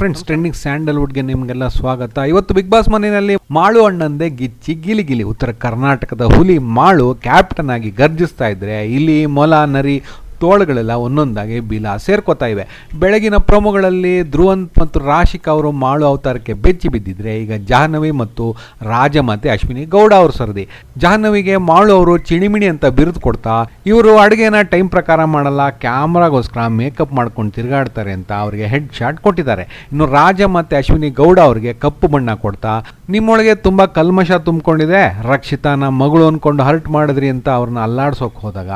Friends trending ಸ್ಯಾಂಡಲ್ವುಡ್ಗೆ ನಿಮಗೆಲ್ಲ ಸ್ವಾಗತ. ಇವತ್ತು ಬಿಗ್ ಬಾಸ್ ಮನೆಯಲ್ಲಿ ಮಾಳು ಅಣ್ಣಂದೆ ಗಿಚ್ಚಿ ಗಿಲಿಗಿಲಿ ಗಿಲಿ. ಉತ್ತರ ಕರ್ನಾಟಕದ ಹುಲಿ ಮಾಳು ಕ್ಯಾಪ್ಟನ್ ಆಗಿ ಗರ್ಜಿಸ್ತಾ ಇದ್ರೆ, ಇಲ್ಲಿ ಮೊಲ ನರಿ ತೋಳುಗಳೆಲ್ಲ ಒಂದೊಂದಾಗಿ ಬಿಲ ಸೇರ್ಕೋತಾ ಇವೆ. ಬೆಳಗಿನ ಪ್ರೊಮೋಗಳಲ್ಲಿ ಧ್ರುವಂತ್ ಮತ್ತು ರಾಶಿಕ್ ಅವರು ಮಾಳು ಅವತಾರಕ್ಕೆ ಬೆಚ್ಚಿ ಬಿದ್ದಿದ್ರೆ ಈಗ ಜಾಹ್ನವಿ ಮತ್ತು ರಾಜಮಾತೆ ಅಶ್ವಿನಿ ಗೌಡ ಅವರು ಸರದಿ. ಜಾಹ್ನವಿಗೆ ಮಾಳು ಅವರು ಚಿಣಿಮಿಣಿ ಅಂತ ಬಿರುದು ಕೊಡ್ತಾ, ಇವರು ಅಡುಗೆನ ಟೈಮ್ ಪ್ರಕಾರ ಮಾಡಲ್ಲ, ಕ್ಯಾಮ್ರಾಗೋಸ್ಕರ ಮೇಕಪ್ ಮಾಡ್ಕೊಂಡು ತಿರುಗಾಡ್ತಾರೆ ಅಂತ ಅವರಿಗೆ ಹೆಡ್ ಶಾಟ್ ಕೊಟ್ಟಿದ್ದಾರೆ. ಇನ್ನು ರಾಜ ಮತ್ತು ಅಶ್ವಿನಿ ಗೌಡ ಅವರಿಗೆ ಕಪ್ಪು ಬಣ್ಣ ಕೊಡ್ತಾ, ನಿಮ್ಮೊಳಗೆ ತುಂಬ ಕಲ್ಮಶ ತುಂಬಿಕೊಂಡಿದೆ, ರಕ್ಷಿತಾನ ಮಗಳು ಅಂದ್ಕೊಂಡು ಹರ್ಟ್ ಮಾಡಿದ್ರಿ ಅಂತ ಅವ್ರನ್ನ ಅಲ್ಲಾಡ್ಸೋಕೆ ಹೋದಾಗ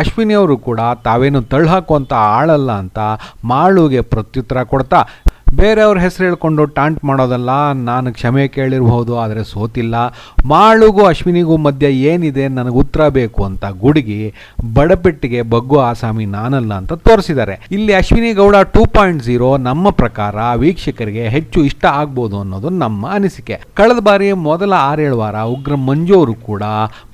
ಅಶ್ವಿನಿ ಅವರು ಕೂಡ ತಾವೇನು ತಳ್ಳಾಕುವಂಥ ಆಳಲ್ಲ ಅಂತ ಮಾಳುಗೆ ಪ್ರತ್ಯುತ್ತರ ಕೊಡ್ತಾ, ಬೇರೆಯವ್ರ ಹೆಸರು ಹೇಳ್ಕೊಂಡು ಟಾಂಟ್ ಮಾಡೋದಲ್ಲ ನಾನು ಕ್ಷಮೆ ಕೇಳಿರಬಹುದು, ಆದರೆ ಸೋತಿಲ್ಲ. ಮಾಳುಗೂ ಅಶ್ವಿನಿಗೂ ಮಧ್ಯೆ ಏನಿದೆ ನನಗೆ ಉತ್ತರ ಬೇಕು ಅಂತ ಗುಡುಗಿ ಬಡಪೆಟ್ಟಿಗೆ ಬಗ್ಗು ಆಸಾಮಿ ನಾನಲ್ಲ ಅಂತ ತೋರಿಸಿದ್ದಾರೆ. ಇಲ್ಲಿ Ashwini Gowda two point zero ನಮ್ಮ ಪ್ರಕಾರ ವೀಕ್ಷಕರಿಗೆ ಹೆಚ್ಚು ಇಷ್ಟ ಆಗ್ಬೋದು ಅನ್ನೋದು ನಮ್ಮ ಅನಿಸಿಕೆ. ಕಳೆದ ಬಾರಿ ಮೊದಲ ಆರೇಳು ವಾರ ಉಗ್ರ ಮಂಜು ಕೂಡ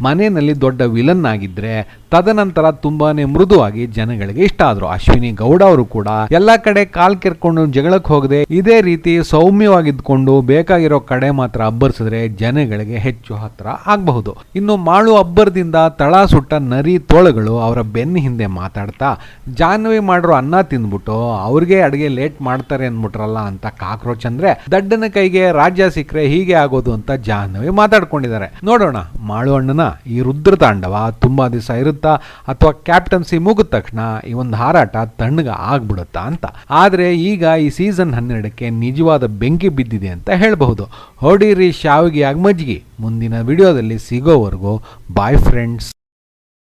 ಮನೆಯಲ್ಲಿ ದೊಡ್ಡ ವಿಲನ್ ಆಗಿದ್ರೆ ತದನಂತರ ತುಂಬಾನೇ ಮೃದುವಾಗಿ ಜನಗಳಿಗೆ ಇಷ್ಟ ಆದ್ರು. ಅಶ್ವಿನಿ ಗೌಡ ಅವರು ಕೂಡ ಎಲ್ಲಾ ಕಡೆ ಕಾಲ್ ಕೆರ್ಕೊಂಡು ಜಗಳಕ್ಕೆ ಹೋಗದೆ ಇದೇ ರೀತಿ ಸೌಮ್ಯವಾಗಿದ್ಕೊಂಡು ಬೇಕಾಗಿರೋ ಕಡೆ ಮಾತ್ರ ಅಬ್ಬರಿಸಿದ್ರೆ ಜನಗಳಿಗೆ ಹೆಚ್ಚು ಹತ್ರ ಆಗಬಹುದು. ಇನ್ನು ಮಾಳು ಅಬ್ಬರದಿಂದ ತಳ ಸುಟ್ಟ ನರಿ ತೋಳಗಳು ಅವರ ಬೆನ್ನ ಹಿಂದೆ ಮಾತಾಡ್ತಾ ಜಾನ್ವಿ ಮಾಡಿರೋ ಅನ್ನ ತಿಂದ್ಬಿಟ್ಟು, ಅವ್ರಿಗೆ ಅಡುಗೆ ಲೇಟ್ ಮಾಡ್ತಾರೆ ಅಂದ್ಬಿಟ್ರಲ್ಲ ಅಂತ ಕಾಕ್ರೋಚ್ ಅಂದ್ರೆ, ದಡ್ಡನ ಕೈಗೆ ರಾಜ್ಯ ಸಿಕ್ಕರೆ ಹೀಗೆ ಆಗೋದು ಅಂತ ಜಾನ್ವಿ ಮಾತಾಡ್ಕೊಂಡಿದ್ದಾರೆ. ನೋಡೋಣ, ಮಾಳು ಅಣ್ಣನ ಈ ರುದ್ರ ತಾಂಡವ ತುಂಬಾ ದಿವಸ ಇರುತ್ತಾ ಅಥವಾ ಕ್ಯಾಪ್ಟನ್ಸಿ ಮುಗಿದ ತಕ್ಷಣ ಈ ಒಂದು ಹಾರಾಟ ತಣ್ಣಗ ಆಗ್ಬಿಡುತ್ತಾ ಅಂತ. ಆದರೆ ಈಗ ಈ ಸೀಸನ್ ಹನ್ನೆರಡಕ್ಕೆ ನಿಜವಾದ ಬೆಂಕಿ ಬಿದ್ದಿದೆ ಅಂತ ಹೇಳಬಹುದು. ಹೊಡೀರಿ ಶಾವಿಗೆ ಆಗಿ ಮಜ್ಗಿ ಮುಂದಿನ ವಿಡಿಯೋದಲ್ಲಿ ಸಿಗೋವರೆಗೂ ಬಾಯ್ ಫ್ರೆಂಡ್ಸ್